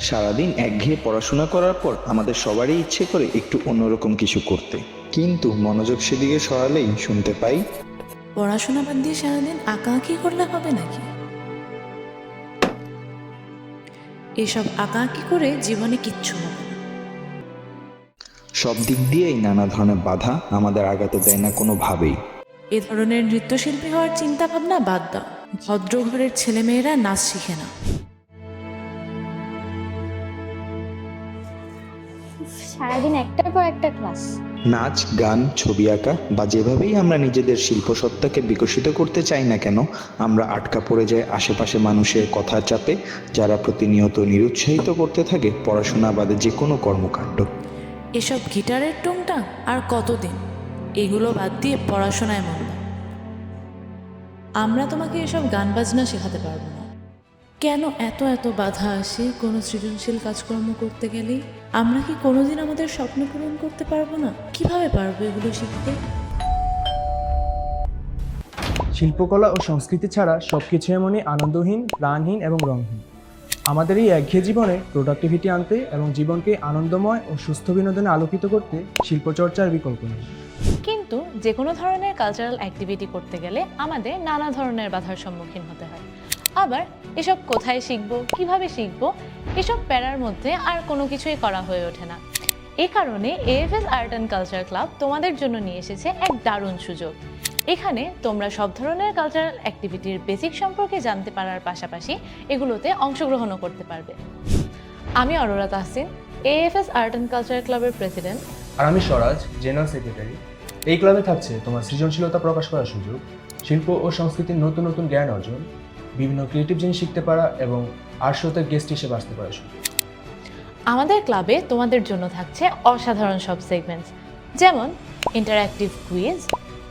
সারাদিন একঘেয়ে পড়াশোনা করার পর আমাদের সবারই ইচ্ছে করে একটু অন্যরকম কিছু করতে। কিন্তু মনোযোগ সেদিকে সরালেই শুনতে পাই পড়াশোনা বাদ দিয়ে সারাদিন আঁকাআঁকি করলে হবে নাকি? এসব আঁকাআঁকি করে জীবনে কিচ্ছু হবে না। সব দিক দিয়েই নানা ধরনের বাধা আমাদের আগাতে দেয় না কোনোভাবেই। এ ধরনের নৃত্যশিল্পী হওয়ার চিন্তা ভাবনা বাদ দাও। ভদ্র ঘরের ছেলেমেয়েরা নাচ শিখে না। সারাদিন একটার পর একটা ক্লাস। নাচ গান ছবি আঁকা বা যেভাবেই আমরা নিজেদের শিল্পসত্তাকে বিকশিত করতে চাই না কেন আমরা আটকা পড়ে যাই আশেপাশে মানুষের কথা চাপে যারা প্রতিনিয়ত নিরুৎসাহিত করতে থাকে পড়াশোনা বাদে যে কোনো কর্মকাণ্ড। এসব গিটারের টুংটাং আর কতদিন? এগুলো বাদ দিয়ে পড়াশোনায় মন দাও। আমরা তোমাকে এসব গান বাজনা শেখাতে পারব না। কেন এত এত বাধা আসে কোনো সৃজনশীল কাজকর্ম করতে গেলেই আমরা কি কোনোদিন আমাদের স্বপ্ন পূরণ করতে পারব না? কীভাবে পারব এগুলো শিখতে? শিল্পকলা ও সংস্কৃতি ছাড়া সব কিছু এমনই আনন্দহীন প্রাণহীন এবং রঙহীন। আমাদের এই একঘেয়ে জীবনে প্রোডাক্টিভিটি আনতে এবং জীবনকে আনন্দময় ও সুস্থ বিনোদনে আলোকিত করতে শিল্পচর্চার বিকল্প নেই। কিন্তু যে কোনো ধরনের কালচারাল অ্যাক্টিভিটি করতে গেলে আমাদের নানা ধরনের বাধার সম্মুখীন হতে হয়। আবার এসব কোথায় শিখব, কীভাবে শিখব, এসব প্যারার মধ্যে আর কোনো কিছুই করা হয়ে ওঠে না। এ কারণে AFS art and culture club তোমাদের জন্য নিয়ে এসেছে এক দারুণ সুযোগ। এখানে তোমরা সব ধরনের কালচারাল অ্যাক্টিভিটির বেসিক সম্পর্কে জানতে পারার পাশাপাশি এগুলোতে অংশগ্রহণও করতে পারবে। আমি Aurora Tahsin AFS art and culture ক্লাবের প্রেসিডেন্ট আর আমি স্বরাজ জেনারেল সেক্রেটারি এই ক্লাবে থাকছে তোমার সৃজনশীলতা প্রকাশ করার সুযোগ, শিল্প ও সংস্কৃতির নতুন নতুন জ্ঞান অর্জন বিভিন্ন ক্রিয়েটিভ জিনিস শিখতে পারা এবং আর শোতে গেস্ট হিসেবে আসতে পারা আমাদের ক্লাবে তোমাদের জন্য থাকছে অসাধারণ সব সেগমেন্টস যেমন ইন্টারঅ্যাক্টিভ কুইজ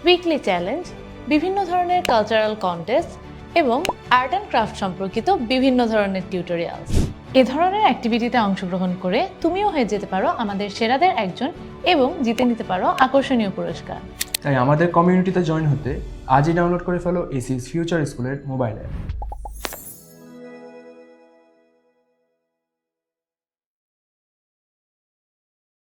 উইকলি চ্যালেঞ্জ বিভিন্ন ধরনের কালচারাল কন্টেস্ট এবং আর্ট অ্যান্ড ক্রাফট সম্পর্কিত বিভিন্ন ধরনের টিউটোরিয়ালস এ ধরনের অ্যাক্টিভিটিতে অংশগ্রহণ করে তুমিও হয়ে যেতে পারো আমাদের সেরাদের একজন এবং জিতে নিতে পারো আকর্ষণীয় পুরস্কার। তাই আমাদের কমিউনিটিতে জয়েন হতে আজই ডাউনলোড করে ফেলো এসিএস ফিউচার স্কুলের মোবাইল অ্যাপ